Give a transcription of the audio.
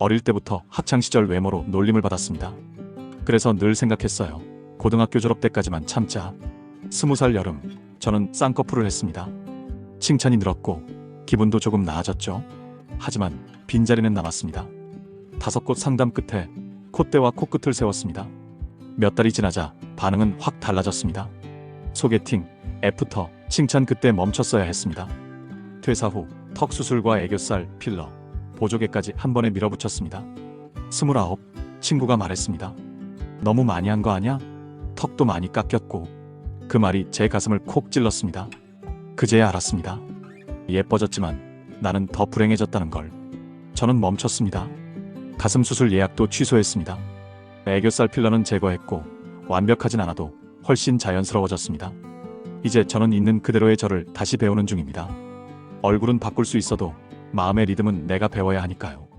어릴 때부터 학창시절 외모로 놀림을 받았습니다. 그래서 늘 생각했어요. 고등학교 졸업 때까지만 참자. 스무 살 여름, 저는 쌍꺼풀을 했습니다. 칭찬이 늘었고, 기분도 조금 나아졌죠. 하지만 빈자리는 남았습니다. 다섯 곳 상담 끝에 콧대와 코끝을 세웠습니다. 몇 달이 지나자 반응은 확 달라졌습니다. 소개팅, 애프터, 칭찬 그때 멈췄어야 했습니다. 퇴사 후 턱 수술과 애교살, 필러, 보조개까지 한 번에 밀어붙였습니다. 스물아홉, 친구가 말했습니다. 너무 많이 한 거 아냐? 턱도 많이 깎였고 그 말이 제 가슴을 콕 찔렀습니다. 그제야 알았습니다. 예뻐졌지만 나는 더 불행해졌다는 걸. 저는 멈췄습니다. 가슴 수술 예약도 취소했습니다. 애교살 필러는 제거했고 완벽하진 않아도 훨씬 자연스러워졌습니다. 이제 저는 있는 그대로의 저를 다시 배우는 중입니다. 얼굴은 바꿀 수 있어도 마음의 리듬은 내가 배워야 하니까요.